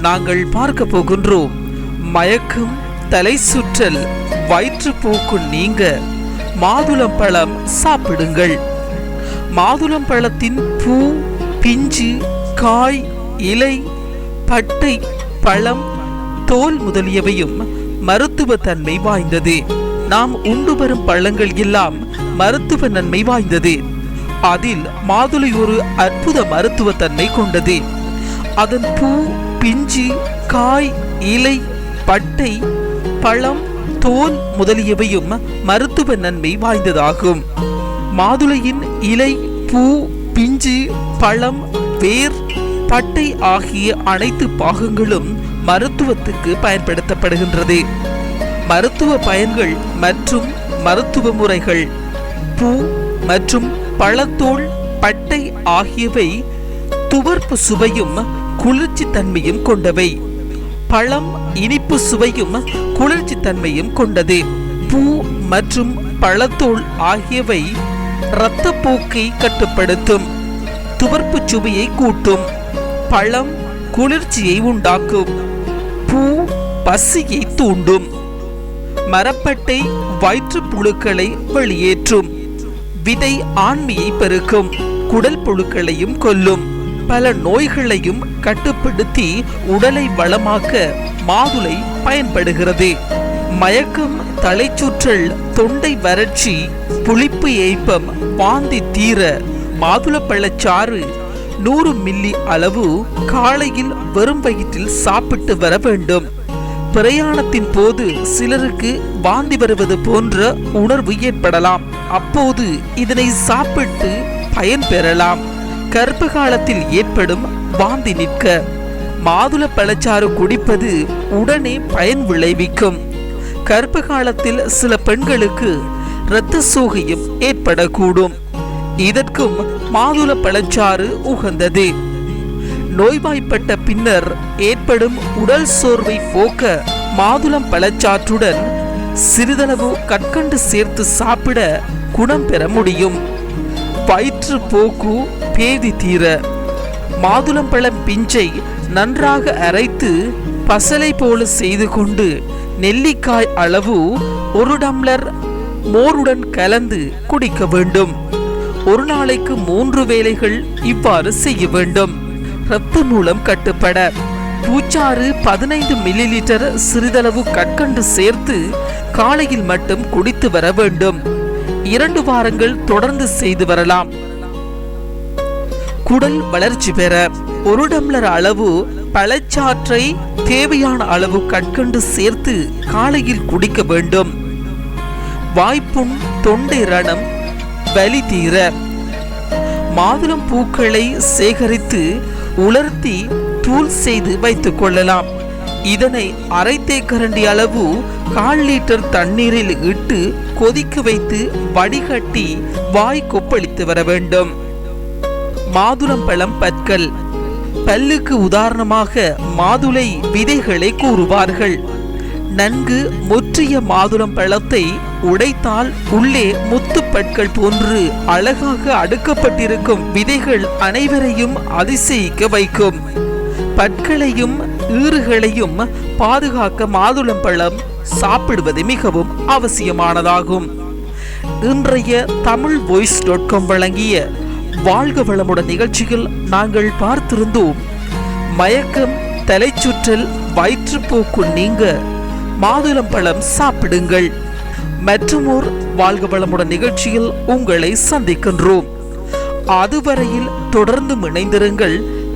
நாங்கள் பார்க்க போகின்றோம். மயக்கம் தலை சுற்றல் வயிற்றுப்போக்கு நீங்க. மாதுளம்பழம் சாப்பிடுங்கள். மாதுளம்பழத்தின் பூ பிஞ்சு காய் இலை பட்டை பழம் தோல் முதலியவையும் மருத்துவ தன்மை வாய்ந்தது. நாம் உண்டு வரும் பழங்கள் எல்லாம் மருத்துவ நன்மை வாய்ந்தது. அதில் மாதுளை ஒரு அற்புத மருத்துவ தன்மை கொண்டது. அதன் பூ பிஞ்சு காய் இலை பட்டை பழம் தோல் முதலியவையும் மருத்துவ நன்மை வாய்ந்ததாகும். மாதுளையின் இலை பூ பிஞ்சு பழம் வேர் பட்டை ஆகிய அனைத்து பாகங்களும் மருத்துவத்துக்கு பயன்படுத்தப்படுகின்றது. மருத்துவ பயன்கள் மற்றும் மருத்துவ முறைகள் பூ மற்றும் பழத்தோல் பட்டை ஆகியவை துவர்ப்பு சுவையும் குளிர்ச்சி தன்மையும் கொண்டவை. பழம் இனிப்பு சுவையும் குளிர்ச்சி தன்மையும் கொண்டது. பூ மற்றும் பழத்தோல் ஆகியவை இரத்தப்போக்கை கட்டுப்படுத்தும். துவர்ப்பு சுவையை கூட்டும். பழம் குளிர்ச்சியை உண்டாக்கும். பூ பசியை தூண்டும். மரப்பட்டை வயிற்றுப்புழுக்களை வெளியேற்றும். விதை ஆண்மையை பெருக்கும். குடல் புழுக்களையும் கொல்லும். பல நோய்களையும் கட்டுப்படுத்தி உடலை வளமாக்க மாதுளை பயன்படுகிறது. மயக்கம் தலைச்சுற்றல் தொண்டை வறட்சி புளிப்பு ஏய்ப்பம் வாந்தி தீர மாதுளப்பழச்சாறு நூறு மில்லி அளவு காலையில் வெறும் வயிற்றில் சாப்பிட்டு வர வேண்டும். பிரயாணத்தின் போது சிலருக்கு வாந்தி வருவது போன்ற உணர்வு ஏற்படலாம். அப்போது இதனை சாப்பிட்டு பயன் பெறலாம். கர்ப்ப காலத்தில் ஏற்படும் வாந்தி நிற்க மாதுள பழச்சாறு குடிப்பது உடனே பயன் விளைவிக்கும். கர்ப்ப காலத்தில் சில பெண்களுக்கு இரத்த சோகையும் ஏற்படக்கூடும். இதற்கும் மாதுள பழச்சாறு உகந்தது. நோய்வாய்ப்பட்ட பின்னர் ஏற்படும் உடல் சோர்வை போக்க மாதுளம் பழச்சாற்றுடன் சிறிதளவு கற்கண்டு சேர்த்து சாப்பிட குணம் பெற முடியும். வயிற்று போக்கு பேதி தீர மாதுளம்பழம் பிஞ்சை நன்றாக அரைத்து பசலை போல செய்து கொண்டு நெல்லிக்காய் அளவு ஒரு டம்ளர் மோருடன் கலந்து குடிக்க வேண்டும். ஒரு நாளைக்கு மூன்று வேளைகள் இவ்வாறு செய்ய வேண்டும். இரத்த மூலம் கட்டுப்பட. பூச்சாறு பதினைந்து மில்லி லிட்டர் சிறிதளவு கற்கண்டு சேர்த்து காலையில் மட்டும் குடித்து வர வேண்டும். இரண்டு வாரங்கள் தொடர்ந்து செய்து வரலாம். குடல் வளர்ச்சி பெற ஒரு டம்ளர் அளவு பழச்சாற்றை தேவையான அளவு கற்கண்டு சேர்த்து காலையில் குடிக்க வேண்டும். வாய்ப்புண் தொண்டை ரணம் வலி தீர மாதுளம் பூக்களை சேகரித்து உலர்த்தி தூள் செய்து வைத்துக் கொள்ளலாம். இதனை அரைத்தே கரண்டி அளவு கால் லிட்டர் தண்ணீரில் இட்டு கொதிக்க வைத்து வடிகட்டி வாய் கொப்பளித்து வர வேண்டும். மாதுளம்பழம் பற்கள். பல்லுக்கு உதாரணமாக மாதுளை விதைகளை கூறுவார்கள். நன்கு முற்றிய மாதுளம் பழத்தை உடைத்தால் உள்ளே முத்துப்பற்கள் போன்று அழகாக அடுக்கப்பட்டிருக்கும் விதைகள் அனைவரையும் அதிசயிக்க வைக்கும். பற்களையும் ஈறுகளையும் பாதுகாக்க மாதுளம்பழம் சாப்பிடுவது மிகவும் அவசியமானதாகும். இன்றைய தமிழ் வாய்ஸ் டாட் காம் வழங்கிய வாழ்க வளமுடன் நிகழ்ச்சியில் நாங்கள் பார்த்திருந்தோம் மயக்கம் தலைச்சுற்றல் வயிற்றுப்போக்கு நீங்க மாதுளம்பழம் சாப்பிடுங்கள். மற்றுமோர் வாழ்க வளமுடன் நிகழ்ச்சியில் உங்களை சந்திக்கின்றோம். அதுவரையில் தொடர்ந்து இணைந்திருங்கள்.